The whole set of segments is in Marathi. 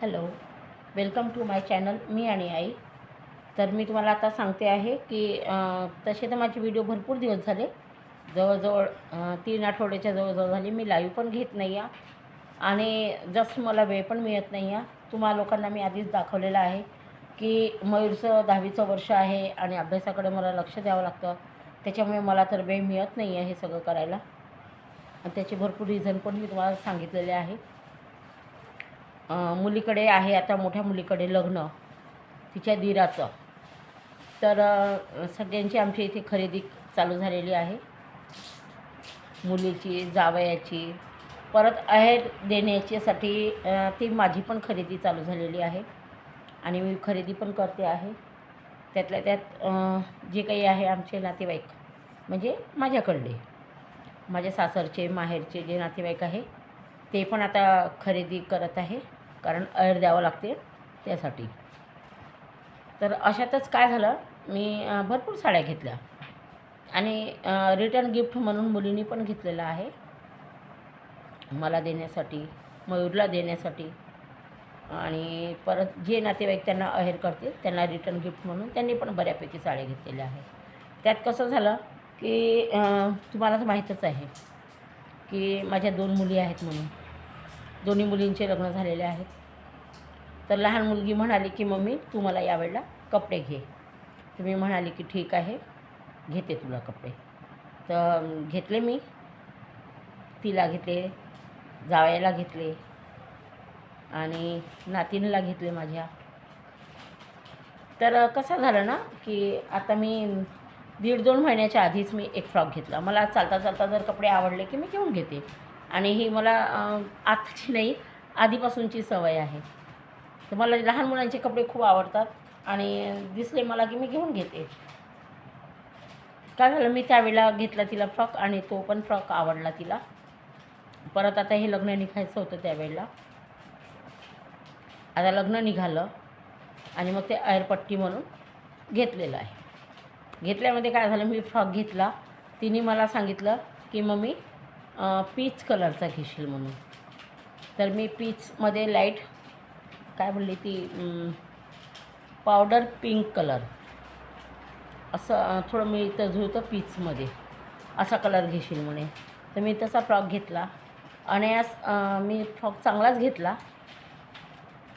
Hello welcome to my channel मी आणि आई. तर मी तुम्हाला आता सांगते आहे की तसे तर माझे व्हिडिओ भरपूर दिवस झाले. जवळजवळ तीन आठवड्याच्या जवळजवळ झाली. मी लाईव्ह पण घेत नाही आहे आणि जस्ट मला वेळ पण मिळत नाही आहे तुम्हा लोकांना मी आधीच दाखवलेलं आहे की मयूरचं दहावीचं वर्ष आहे आणि अभ्यासाकडे मला लक्ष द्यावं लागतं. त्याच्यामुळे मला तर वेळ मिळत नाही आहे हे सगळं करायला. आणि त्याचे भरपूर रिझन पण मी तुम्हाला सांगितलेले आहे. मुलीकडे आहे आता मोठ्या मुलीकडे लग्न तिच्या दिराचं. तर सगळ्यांची आमच्या इथे खरेदी चालू झालेली आहे. मुलीची जावयाची परत आहेर देण्याच्यासाठी ती माझी पण खरेदी चालू झालेली आहे. आणि मी खरेदी पण करते आहे. त्यातल्या त्यात जे काही आहे आमचे नातेवाईक म्हणजे माझ्याकडले. माझ्या सासरचे माहेरचे जे नातेवाईक आहे ते पण आता खरेदी करत आहे. कारण अयर द्यावं लागते त्यासाठी. तर अशातच काय झालं मी भरपूर साड्या घेतल्या. आणि रिटर्न गिफ्ट म्हणून मुलींनी पण घेतलेलं आहे. मला देण्यासाठी मयूरला देण्यासाठी. आणि परत जे नातेवाईक त्यांना अहेर करतील त्यांना रिटर्न गिफ्ट म्हणून त्यांनी पण बऱ्यापैकी साड्या घेतलेल्या आहेत. त्यात कसं झालं की तुम्हाला तर माहीतच आहे की माझ्या दोन मुली आहेत म्हणून. दोन्ही मुलींचे लग्न झालेले आहेत. तर लहान मुलगी म्हणाली की मम्मी तू मला यावेळेला कपडे घे. तर मी म्हणाली की ठीक आहे घेते तुला कपडे. तर घेतले मी. तिला घेतले जावयाला घेतले आणि नातीनला घेतले माझ्या. तर कसं झालं ना की आता मी दीड दोन महिन्याच्या आधीच मी एक फ्रॉक घेतला. मला चालता चालता जर कपडे आवडले की मी घेऊन घेते. आणि ही मला आताची नाही आधीपासूनची सवय आहे. तर मला लहान मुलांचे कपडे खूप आवडतात आणि दिसले मला की मी घेऊन घेते. काय झालं मी त्यावेळेला घेतला तिला फ्रॉक आणि तो पण फ्रॉक आवडला तिला. परत आता हे लग्न निघायचं होतं त्यावेळेला. आता लग्न निघालं आणि मग ते अयरपट्टी म्हणून घेतलेलं आहे. घेतल्यामध्ये काय झालं मी फ्रॉक घेतला. तिने मला सांगितलं की मम्मी मी पीच कलरचा घेशील म्हणून. तर मी पीचमध्ये लाइट काय म्हणली ती पावडर पिंक कलर असं थोडं मी इथं जुळतं पीचमध्ये. असा कलर घेशील म्हणे. तर मी तसा फ्रॉक घेतला. आणि आज मी फ्रॉक चांगलाच घेतला.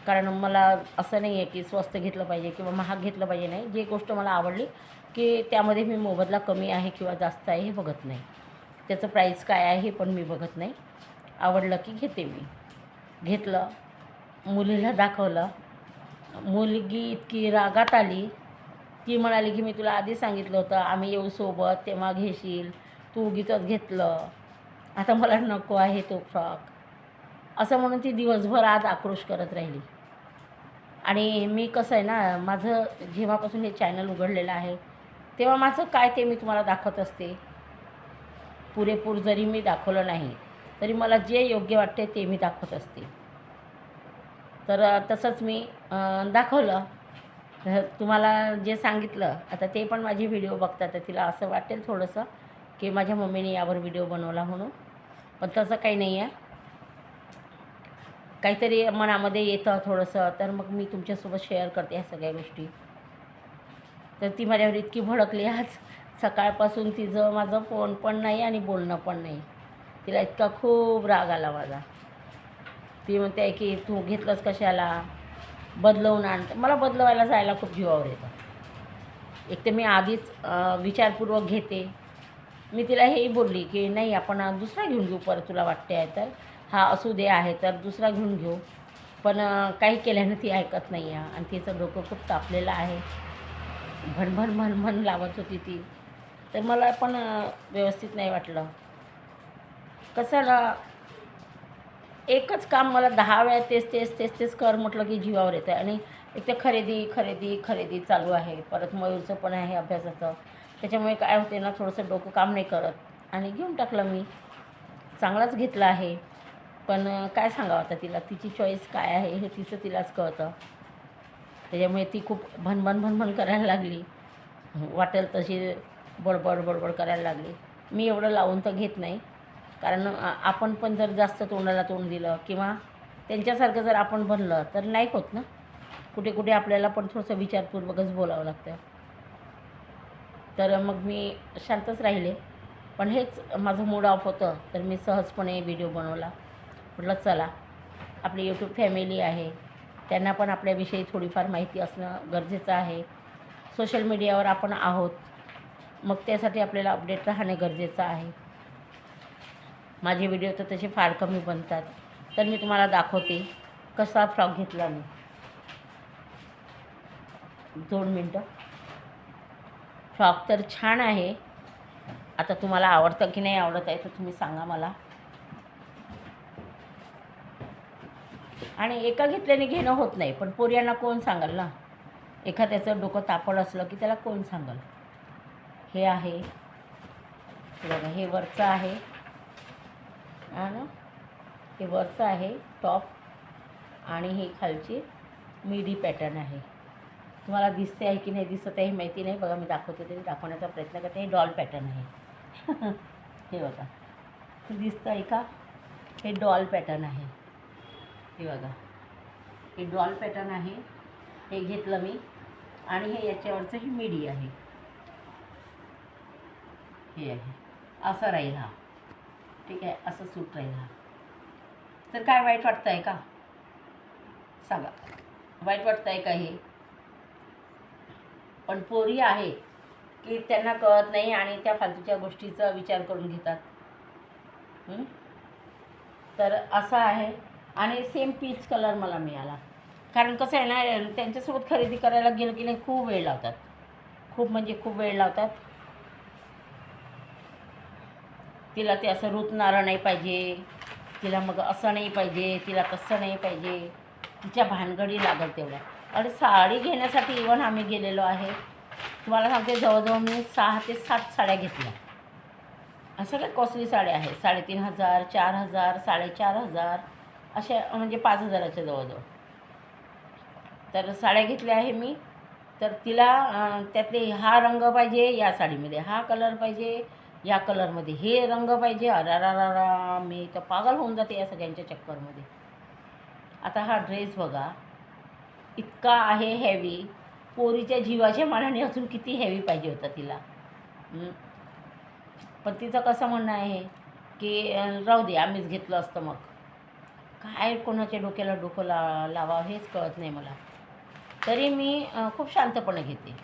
कारण मला असं नाही आहे की स्वस्त घेतलं पाहिजे किंवा महाग घेतलं पाहिजे नाही. जी गोष्ट मला आवडली की त्यामध्ये मी मोबदला कमी आहे किंवा जास्त आहे हे बघत नाही. त्याचं प्राईस काय आहे हे पण मी बघत नाही. आवडलं की घेते मी. घेतलं. मुलीला दाखवलं. मुलगी इतकी रागात आली. ती म्हणाली की मी तुला आधी सांगितलं होतं आम्ही येऊ सोबत तेव्हा घेशील. तू उगीचंच घेतलं. आता मला नको आहे तो फ्रॉक. असं म्हणून ती दिवसभर आज आक्रोश करत राहिली. आणि मी कसं आहे ना माझं जेव्हापासून हे चॅनल उघडलेलं आहे तेव्हा माझं काय ते मी तुम्हाला दाखवत असते. पुरेपूर जरी मी दाखवलं नाही तरी मला जे योग्य वाटते ते मी दाखवत असते. तर तसंच मी दाखवलं. तर तुम्हाला जे सांगितलं आता ते पण माझे व्हिडिओ बघतात तर तिला असं वाटेल थोडंसं की माझ्या मम्मीने यावर व्हिडिओ बनवला म्हणून. पण तसं काही नाही आहे. काहीतरी मनामध्ये येतं थोडंसं तर मग मी तुमच्यासोबत शेअर करते ह्या सगळ्या गोष्टी. तर ती माझ्यावर इतकी भडकली आज. सकाळपासून तिचं माझं फोन पण नाही आणि बोलणं पण नाही. तिला इतका खूप राग आला माझा. ती म्हणते की तू घेतलंस कशाला? बदलवून आण. मला बदलवायला जायला खूप जीवावर येतं एक तर मी आधीच विचारपूर्वक घेते. मी तिला हेही बोलली की नाही आपण दुसरा घेऊन घेऊ परत तुला वाटते आहे तर. हा असू दे आहे तर दुसरा घेऊन घेऊ. पण काही केल्यानं ती ऐकत नाही आहे आणि तिचं डोकं खूप तापलेलं आहे. भणभण भणभण लावत होती ती. तर मला पण व्यवस्थित नाही वाटलं. कसं एकच काम मला दहा वेळा तेच तेच तेच तेच कर म्हटलं की जीवावर येतं आणि एक तर खरेदी खरेदी खरेदी चालू आहे. परत मयूरचं पण आहे अभ्यासाचं. त्याच्यामुळे काय होते ना थोडंसं डोकं काम नाही करत. आणि घेऊन टाकलं मी. चांगलाच घेतला आहे. पण काय सांगावं आता तिला? तिची चॉईस काय आहे हे तिचं तिलाच कळतं. त्याच्यामुळे ती खूप भनभन भनभन करायला लागली. वाटेल तशी बडबड बडबड करायला लागली. मी एवढं लावून तर घेत नाही. कारण आपण पण जर जास्त तोंडाला तोंड दिलं किंवा त्यांच्यासारखं जर आपण बनलं तर नाही होत ना? कुठे कुठे आपल्याला पण थोडंसं विचारपूर्वकच बोलावं लागतं. तर मग मी शांतच राहिले. पण हेच माझं मूड ऑफ होतं तर मी सहजपणे व्हिडिओ बनवला. म्हटलं चला आपली यूट्यूब फॅमिली आहे. त्यांना पण आपल्याविषयी थोडीफार माहिती असणं गरजेचं आहे. सोशल मीडियावर आपण आहोत. मग त्यासाठी आपल्याला अपडेट राहणे गरजेचं आहे. माझे व्हिडिओ तर तसे फार कमी बनतात. तर मी तुम्हाला दाखवते कसा फ्रॉक घेतला मी. दोन मिनटं. फ्रॉक तर छान आहे. आता तुम्हाला आवडतं की नाही आवडत आहे तर तुम्ही सांगा मला. आणि एका घेतल्याने घेणं होत नाही पण पोर्यांना कोण सांगाल ना? एखाद्याचं डोकं तापड असलं की त्याला कोण सांगाल? हे आहे. बघा हे वरचं आहे. हा ना हे वरचं आहे टॉप आणि हे खालची मिडी पॅटर्न आहे. तुम्हाला दिसते आहे की नाही दिसत आहे माहिती नाही. बघा मी दाखवते तरी दाखवण्याचा प्रयत्न करते. हे डॉल पॅटर्न आहे. हे बघा. दिसतं आहे का? हे डॉल पॅटर्न आहे. हे बघा. हे डॉल पॅटर्न आहे. हे घेतलं मी. आणि हे याच्यावरचं हे मिडी आहे. हे आहे. असं राहील हा. ठीक आहे असं सूट राहील हा. तर काय वाईट वाटतं आहे का? सांगा. वाईट वाटतं आहे का हे? पण पोरी आहे की त्यांना कळत नाही आणि त्या फालतूच्या गोष्टीचा विचार करून घेतात. तर असं आहे. आणि सेम पीच कलर मला मिळाला. कारण कसं आहे ना त्यांच्यासोबत खरेदी करायला गेलं की नाही खूप वेळ लावतात. खूप म्हणजे खूप वेळ लावतात. तिला ते असं रुतणारं नाही पाहिजे. तिला मग असं नाही पाहिजे तिला तसं नाही पाहिजे. तिच्या भानगडी लागल तेवढ्या. आणि साडी घेण्यासाठी इव्हन आम्ही गेलेलो आहे. तुम्हाला सांगते जवळजवळ मी सहा ते सात साड्या घेतल्या. असं सगळ्या कॉस्टली साड्या आहेत? साडेतीन हजार चार हजार साडेचार हजार अशा म्हणजे पाच हजाराच्या जवळजवळ. तर साड्या घेतल्या आहे मी. तर तिला त्यातले हा रंग पाहिजे या साडीमध्ये. हा कलर पाहिजे या कलरमध्ये. हे रंग पाहिजे. अरारारा मी तर पागल होऊन जाते या सगळ्यांच्या चक्करमध्ये. आता हा ड्रेस बघा. इतका आहे हेवी पोरीच्या जीवाच्या मानाने अजून किती हेवी पाहिजे होता तिला. पण तिचं कसं म्हणणं आहे की राहू दे आम्हीच घेतलं असतं मग. काय कोणाच्या डोक्याला डोकं ला लावावं हेच कळत नाही मला. तरी मी खूप शांतपणे घेते.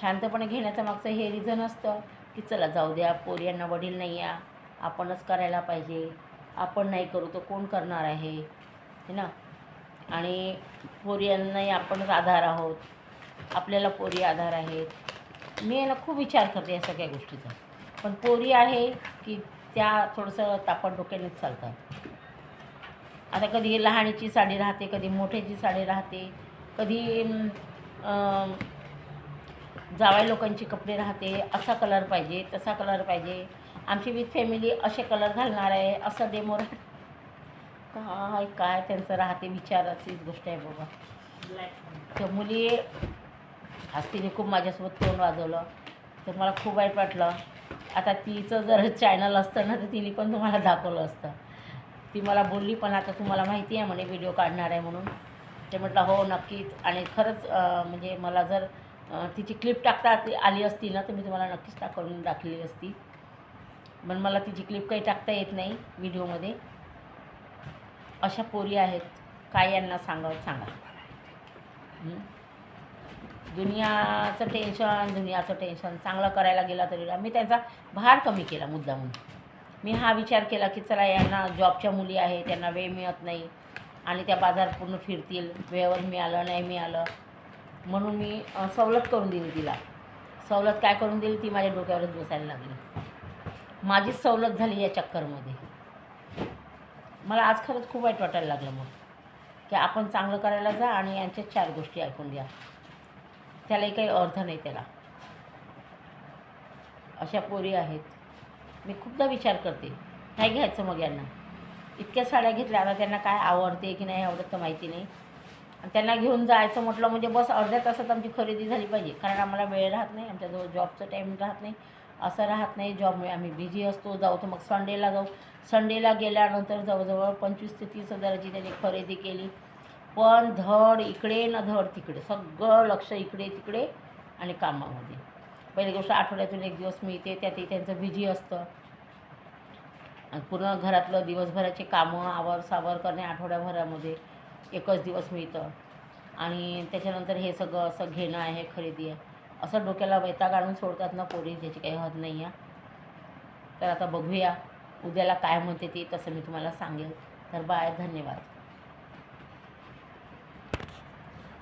शांतपणे घेण्याचं मागचं हे रिझन असतं. की चला जाऊ द्या पोरी यांना वडील नाही या आपणच करायला पाहिजे. आपण नाही करू तर कोण करणार आहे? है ना? आणि पोरियांनाही आपणच आधार आहोत. आपल्याला पोरी आधार आहेत. मी याला खूप विचार करते या सगळ्या गोष्टीचा. पण पोरी आहे की त्या थोडंसं तापट डोक्यानेच चालतात. आता कधी लहानीची साडी राहते कधी मोठ्याची साडी राहते कधी जावाई लोकांची कपडे राहते असा कलर पाहिजे तसा कलर पाहिजे. आमची विथ फॅमिली असे कलर घालणार आहे असं डेमो राह काय काय त्यांचं राहते विचाराचीच गोष्ट आहे बाबा. त्या मुली आज तिने खूप माझ्यासोबत तोंड वाजवलं. तर मला खूप वाईट वाटलं. आता तिचं जर चॅनल असतं ना तर तिने पण तुम्हाला दाखवलं असतं. ती मला बोलली पण आता तुम्हाला माहिती आहे म्हणे व्हिडिओ काढणार आहे म्हणून. ते म्हटलं हो नक्कीच. आणि खरंच म्हणजे मला जर तिची क्लिप टाकता आली- असती ना तर मी तुम्हाला नक्कीच टाकून दाखवली असती. पण मला तिची क्लिप काही टाकता येत नाही व्हिडिओमध्ये. अशा पोरी आहेत काय यांना सांगावं सांगा. दुनियाचं टेन्शन दुनियाचं टेन्शन चांगलं करायला गेला तरी मी त्यांचा भार कमी केला मुद्दामून. मी हा विचार केला की चला यांना जॉबच्या मुली आहे त्यांना वेळ मिळत नाही आणि त्या बाजार पूर्ण फिरतील वेळेवर मिळालं नाही मिळालं. म्हणून मी सवलत करून दिली तिला. सवलत काय करून दिली? ती माझ्या डोक्यावरच बसायला लागली. माझीच सवलत झाली या चक्करमध्ये. मला आज खरंच खूप वाईट वाटायला लागलं मग. की आपण चांगलं करायला जा आणि यांच्या चार गोष्टी ऐकून द्या त्यालाही काही अर्थ नाही त्याला. अशा पोरी आहेत. मी खूपदा विचार करते नाही घ्यायचं मग यांना. इतक्या साड्या घेतल्या आता त्यांना काय आवडते की नाही आवडत तर माहिती नाही. आणि त्यांना घेऊन जायचं म्हटलं म्हणजे बस अर्ध्या तासात आमची खरेदी झाली पाहिजे. कारण आम्हाला वेळ राहत नाही आमच्याजवळ जॉबचं टाईम राहत नाही. असं राहत नाही जॉबमुळे आम्ही बिझी असतो जाऊ तर मग संडेला जाऊ. संडेला गेल्यानंतर जवळजवळ पंचवीस ते तीस हजाराची त्यांनी खरेदी केली. पण धड इकडे ना धड तिकडे सगळं लक्ष इकडे तिकडे आणि कामामध्ये. पहिली गोष्ट आठवड्यातून एक दिवस मी येते त्यातही त्यांचं बिझी असतं. आणि पूर्ण घरातलं दिवसभराचे कामं आवर सावर करणे आठवड्याभरामध्ये. एकच दिवस मिळतं. आणि त्याच्यानंतर हे सगळं असं घेणं आहे खरेदी आहे. असं डोक्याला वैताग आणून सोडतात ना पोरी ज्याची काही हद नाही आहे. तर आता बघूया उद्याला काय म्हणते ती तसं मी तुम्हाला सांगेल. तर बाय धन्यवाद.